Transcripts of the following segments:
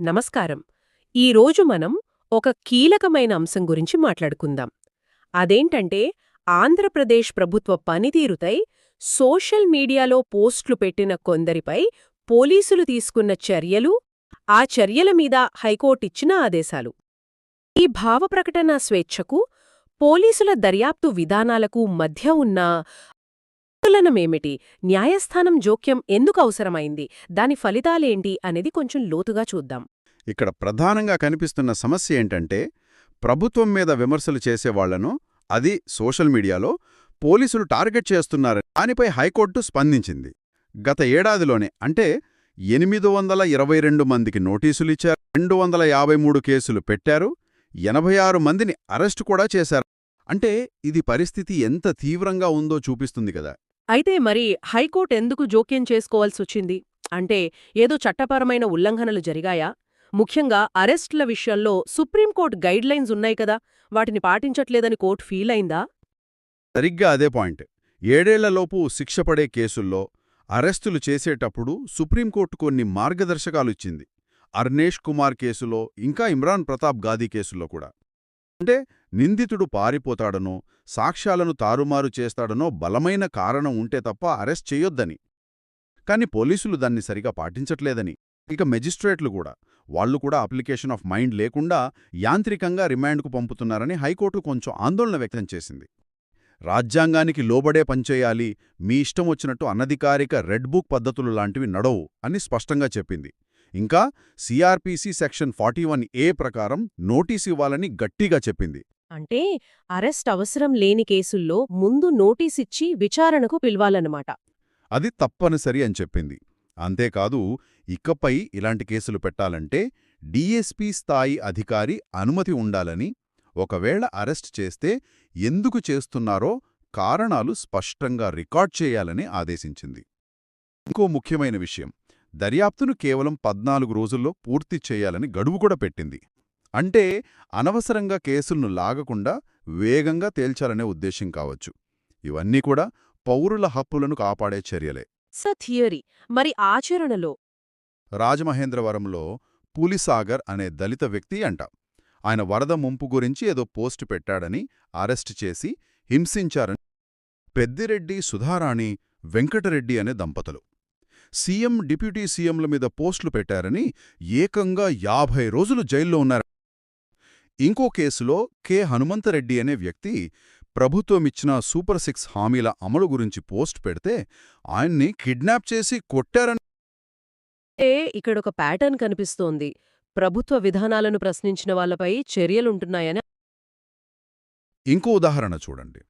నమస్కారం. ఈరోజు మనం ఒక కీలకమైన అంశం గురించి మాట్లాడుకుందాం. అదేంటంటే ఆంధ్రప్రదేశ్ ప్రభుత్వ పనితీరుతై సోషల్ మీడియాలో పోస్టులు పెట్టిన కొందరిపై పోలీసులు తీసుకున్న చర్యలు ఆ చర్యల మీద హైకోర్టిచ్చిన ఆదేశాలు. ఈ భావప్రకటన స్వేచ్ఛకు పోలీసుల దర్యాప్తు విధానాలకు మధ్య ఉన్న సంతులనమేమిటి న్యాయస్థానం జోక్యం ఎందుకు అవసరమైంది? దాని ఫలితాలేంటి? అనేది కొంచెం లోతుగా చూద్దాం. ఇక్కడ ప్రధానంగా కనిపిస్తున్న సమస్య ఏంటంటే ప్రభుత్వం మీద విమర్శలు చేసేవాళ్ళను అది సోషల్ మీడియాలో పోలీసులు టార్గెట్ చేస్తున్నారని దానిపై హైకోర్టు స్పందించింది. గత ఏడాదిలోనే అంటే ఎనిమిది వందల ఇరవై రెండు మందికి నోటీసులిచ్చారు రెండు వందల యాభై మూడు కేసులు పెట్టారు. ఎనభై ఆరు మందిని అరెస్టు కూడా చేశారు. అంటే ఇది పరిస్థితి ఎంత తీవ్రంగా ఉందో చూపిస్తుంది కదా. అయితే మరి హైకోర్టు ఎందుకు జోక్యం చేసుకోవాల్సొచ్చింది అంటే ఏదో చట్టపరమైన ఉల్లంఘనలు జరిగాయా? ముఖ్యంగా అరెస్టుల విషయంలో సుప్రీంకోర్టు గైడ్లైన్స్ ఉన్నాయి కదా వాటిని పాటించట్లేదని కోర్టు ఫీల్ అయిందా? సరిగ్గా అదే పాయింట్. ఏడేళ్ళలోపు శిక్షపడే కేసుల్లో అరెస్టులు చేసేటప్పుడు సుప్రీంకోర్టు కొన్ని మార్గదర్శకాలు ఇచ్చింది. అర్నేష్ కుమార్ కేసులో ఇంకా ఇమ్రాన్ ప్రతాప్ గాదీ కేసుల్లో కూడా. అంటే నిందితుడు పారిపోతాడనో సాక్ష్యాలను తారుమారు చేస్తాడనో బలమైన కారణం ఉంటే తప్ప అరెస్ట్ చేయొద్దని. కాని పోలీసులు దాన్ని సరిగా పాటించట్లేదని. ఇక మెజిస్ట్రేట్లు కూడా వాళ్ళు కూడా అప్లికేషన్ ఆఫ్ మైండ్ లేకుండా యాంత్రికంగా రిమాండ్కు పంపుతున్నారని హైకోర్టు కొంచెం ఆందోళన వ్యక్తం చేసింది. రాజ్యాంగానికి లోబడే పనిచేయాలి మీ ఇష్టం వచ్చినట్టు అనధికారిక రెడ్ బుక్ పద్ధతులు లాంటివి నడవు అని స్పష్టంగా చెప్పింది. ఇంకా CRPC section forty one A ప్రకారం నోటీస్ ఇవ్వాలని గట్టిగా చెప్పింది. అంటే అరెస్ట్ అవసరం లేని కేసుల్లో ముందు నోటీసిచ్చి విచారణకు పిలవాలన్నమాట. అది తప్పనిసరి అని చెప్పింది. అంతేకాదు ఇకపై ఇలాంటి కేసులు పెట్టాలంటే డీఎస్పీ స్థాయి అధికారి అనుమతి ఉండాలని ఒకవేళ అరెస్ట్ చేస్తే ఎందుకు చేస్తున్నారో కారణాలు స్పష్టంగా రికార్డ్ చేయాలని ఆదేశించింది. ఇంకో ముఖ్యమైన విషయం. దర్యాప్తును కేవలం పద్నాలుగు రోజుల్లో పూర్తి చేయాలని గడువు కూడా పెట్టింది. అంటే అనవసరంగా కేసులను లాగకుండా వేగంగా తేల్చాలనే ఉద్దేశం కావచ్చు. ఇవన్నీ కూడా పౌరుల హక్కులను కాపాడే చర్యలే. స థియరీ. మరి ఆచరణలో? రాజమహేంద్రవరంలో పులిసాగర్ అనే దళిత వ్యక్తి అంట. ఆయన వరద ముంపు గురించి ఏదో పోస్టు పెట్టాడని అరెస్టు చేసి హింసించారని పెద్దిరెడ్డి సుధారాణి వెంకటరెడ్డి అనే దంపతులు. సీఎం డిప్యూటీ సీఎంల మీద పోస్టులు పెట్టారని ఏకంగా యాభై రోజులు జైల్లో ఉన్నారు. ఇంకో కేసులో కె. హనుమంతరెడ్డి అనే వ్యక్తి ప్రభుత్వమిచ్చిన సూపర్ సిక్స్ హామీల అమలు గురించి పోస్ట్ పెడితే ఆయన్ని కిడ్నాప్ చేసి కొట్టారని ఏ ఇక్కడొక ప్యాటర్న్ కనిపిస్తోంది. ప్రభుత్వ విధానాలను ప్రశ్నించిన వాళ్ళపై చర్యలుంటున్నాయని ఇంకో ఉదాహరణ చూడండి.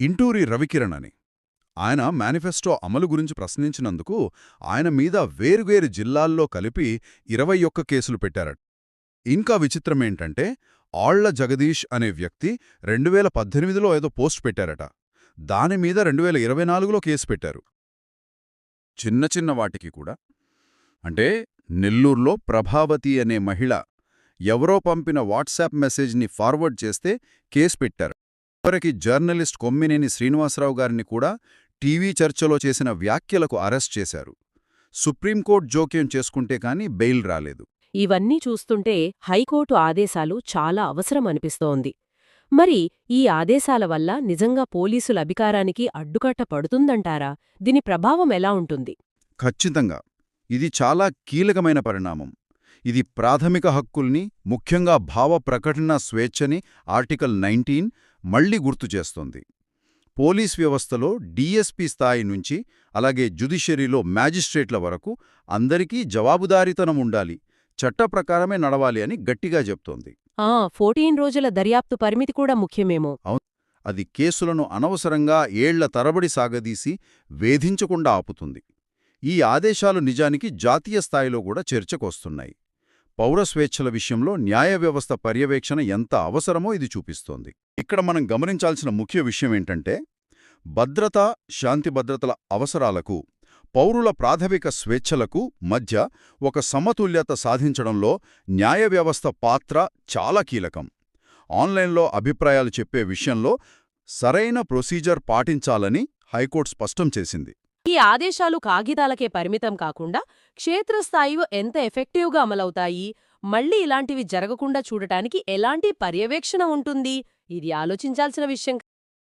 ఇంటూరి రవికిరణ్ అని ఆయన మేనిఫెస్టో అమలు గురించి ప్రశ్నించినందుకు ఆయన మీద వేరువేరు జిల్లాల్లో కలిపి ఇరవై ఒక్క కేసులు పెట్టారట. ఇంకా విచిత్రమేంటంటే ఆళ్ళ జగదీష్ అనే వ్యక్తి రెండువేల పద్దెనిమిదిలో ఏదో పోస్ట్ పెట్టారట. దానిమీద రెండువేల ఇరవై నాలుగులో కేసు పెట్టారు. చిన్న చిన్న వాటికి కూడా. అంటే నెల్లూరులో ప్రభావతి అనే మహిళ ఎవరో పంపిన వాట్సాప్ మెసేజ్ని ఫార్వర్డ్ చేస్తే కేసు పెట్టారు. చివరికి జర్నలిస్ట్ కొమ్మినేని శ్రీనివాసరావు గారిని కూడా టీవీ చర్చలో చేసిన వ్యాఖ్యలకు అరెస్ట్ చేశారు. సుప్రీంకోర్టు జోక్యం చేసుకుంటే కాని బెయిల్ రాలేదు. ఇవన్నీ చూస్తుంటే హైకోర్టు ఆదేశాలు చాలా అవసరం అనిపిస్తోంది. మరి ఈ ఆదేశాల వల్ల నిజంగా పోలీసుల అధికారానికి అడ్డుకట్ట పడుతుందంటారా? దీని ప్రభావం ఎలా ఉంటుంది? ఖచ్చితంగా. ఇది చాలా కీలకమైన పరిణామం. ఇది ప్రాథమిక హక్కుల్ని ముఖ్యంగా భావ ప్రకటన స్వేచ్ఛని ఆర్టికల్ నైన్టీన్ మళ్ళీ గుర్తుచేస్తోంది పోలీస్ వ్యవస్థలో డీఎస్పీ స్థాయి నుంచి అలాగే జుడిషియరీలో మ్యాజిస్ట్రేట్ల వరకు అందరికీ జవాబుదారీతనం ఉండాలి చట్ట ప్రకారమే నడవాలి అని గట్టిగా చెప్తోంది. ఆ ఫోర్టీన్ రోజుల దర్యాప్తు పరిమితి కూడా ముఖ్యమేమో. అది కేసులను అనవసరంగా ఏళ్ళ తరబడి సాగదీసి వేధించకుండా ఆపుతుంది. ఈ ఆదేశాలు నిజానికి జాతీయ స్థాయిలో కూడా చర్చకొస్తున్నాయి. పౌరస్వేచ్ఛల విషయంలో న్యాయ వ్యవస్థ పర్యవేక్షణ ఎంత అవసరమో ఇది చూపిస్తోంది. ఇక్కడ మనం గమనించాల్సిన ముఖ్య విషయం ఏంటంటే భద్రత శాంతి భద్రతల అవసరాలకు పౌరుల ప్రాథమిక స్వేచ్ఛలకు మధ్య ఒక సమతుల్యత సాధించడంలో న్యాయ వ్యవస్థ పాత్ర చాలా కీలకం. ఆన్లైన్లో అభిప్రాయాలు చెప్పే విషయంలో సరైన ప్రొసీజర్ పాటించాలని హైకోర్టు స్పష్టం చేసింది. ఈ ఆదేశాలు కాగితాలకే పరిమితం కాకుండా క్షేత్రస్థాయిలో ఎంత ఎఫెక్టివ్గా అమలవుతాయి? మళ్ళీ ఇలాంటివి జరగకుండా చూడటానికి ఎలాంటి పర్యవేక్షణ ఉంటుంది? ఇది ఆలోచించాల్సిన విషయం